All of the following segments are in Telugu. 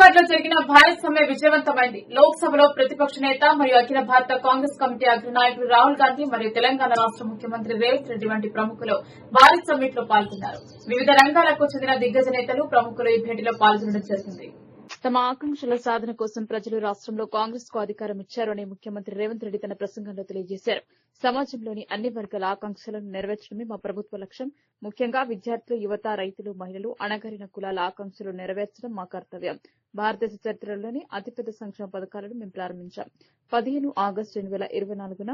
లో జరిగిన భారత్ సమ్మె విజయవంతమైంది. లోక్సభలో ప్రతిపక్ష నేత మరియు అఖిల భారత కాంగ్రెస్ కమిటీ అగ్రనాయకుడు రాహుల్ గాంధీ మరియు తెలంగాణ రాష్ట ముఖ్యమంత్రి రేవంత్ రెడ్డి వంటి ప్రముఖులు భారత్ సమ్మిట్లో పాల్గొన్నారు. వివిధ రంగాలకు చెందిన దిగ్గజ నేతలు ప్రముఖులు ఈ భేటీలో పాల్గొనడం జరిగింది. తమ ఆకాంక్షల సాధన కోసం ప్రజలు రాష్ట్రంలో కాంగ్రెస్కు అధికారం ఇచ్చారని ముఖ్యమంత్రి రేవంత్ రెడ్డి తన ప్రసంగంలో తెలియజేశారు. సమాజంలోని అన్ని వర్గాల ఆకాంక్షలను నెరవేర్చడమే మా ప్రభుత్వ లక్ష్యం. ముఖ్యంగా విద్యార్థులు యువత రైతులు మహిళలు అణగారిన కులాల ఆకాంక్షలు నెరవేర్చడం మా కర్తవ్యం. భారతదేశ చరిత్రలోని అతిపెద్ద సంక్షేమ పథకాలను మేము ప్రారంభించాం. పదిహేను ఆగస్టు రెండు వేల ఇరవై నాలుగున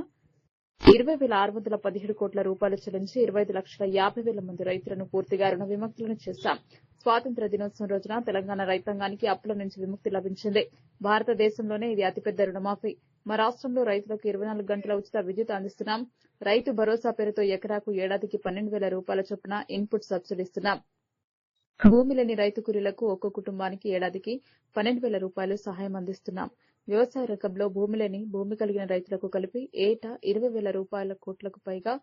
ఇరవై వేల ఆరు వందల పదిహేడు కోట్ల రూపాయలు చెల్లించి ఇరవై ఐదు లక్షల యాభై వేల మంది రైతులను పూర్తిగా రుణ విముక్తులను చేశాం. స్వాతంత్ర దినోత్సవం రోజున తెలంగాణ రైతాంగానికి అప్పుల నుంచి విముక్తి లభించింది. భారతదేశంలోనే ఇది అతిపెద్ద రుణమాఫీ. మా రాష్ట్రంలో రైతులకు ఇరవై నాలుగు గంటల ఉచిత విద్యుత్ అందిస్తున్నాం. రైతు భరోసా పేరుతో ఎకరాకు ఏడాదికి పన్నెండు వేల రూపాయల చొప్పున ఇన్పుట్ సబ్సిడీ ఇస్తున్నాం. భూమి లేని రైతు కూలీలకు ఒక్కో కుటుంబానికి ఏడాదికి పన్నెండు వేల రూపాయలు సహాయం అందిస్తున్నాం. వ్యవసాయ రంగంలో భూమి లేని భూమి కలిగిన రైతులకు కలిపి ఏటా ఇరవై వేల రూపాయల కోట్లకు పైగా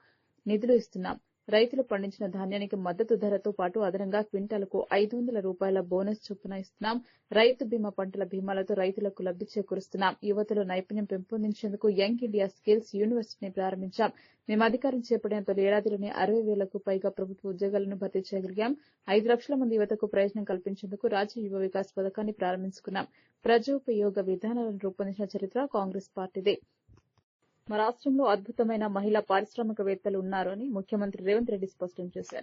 నిధులు ఇస్తున్నాం. రైతులు పండించిన ధాన్యానికి మద్దతు ధరతో పాటు అదనంగా క్వింటాలకు ఐదు వందల రూపాయల బోనస్ చొప్పున ఇస్తున్నాం. రైతు బీమా పంటల బీమాలతో రైతులకు లబ్ది చేకూరుస్తున్నాం. యువతలో నైపుణ్యం పెంపొందించేందుకు యంగ్ ఇండియా స్కిల్స్ యూనివర్సిటీని ప్రారంభించాం. మేము అధికారం చేపట్టిన తొలి ఏడాదిలోనే అరవై వేలకు పైగా ప్రభుత్వ ఉద్యోగాలను భర్తీ చేయగలిగాం. ఐదు లక్షల మంది యువతకు ప్రయోజనం కల్పించేందుకు రాజ్య యువ వికాస్ పథకాన్ని ప్రారంభించుకున్నాం. ప్రజోపయోగ విధానాలను రూపొందించిన చరిత్ర కాంగ్రెస్ పార్టీదే. మా రాష్ట్రంలో అద్భుతమైన మహిళా పారిశ్రామికవేత్తలు ఉన్నారని ముఖ్యమంత్రి రేవంత్ రెడ్డి స్పష్టం చేశారు.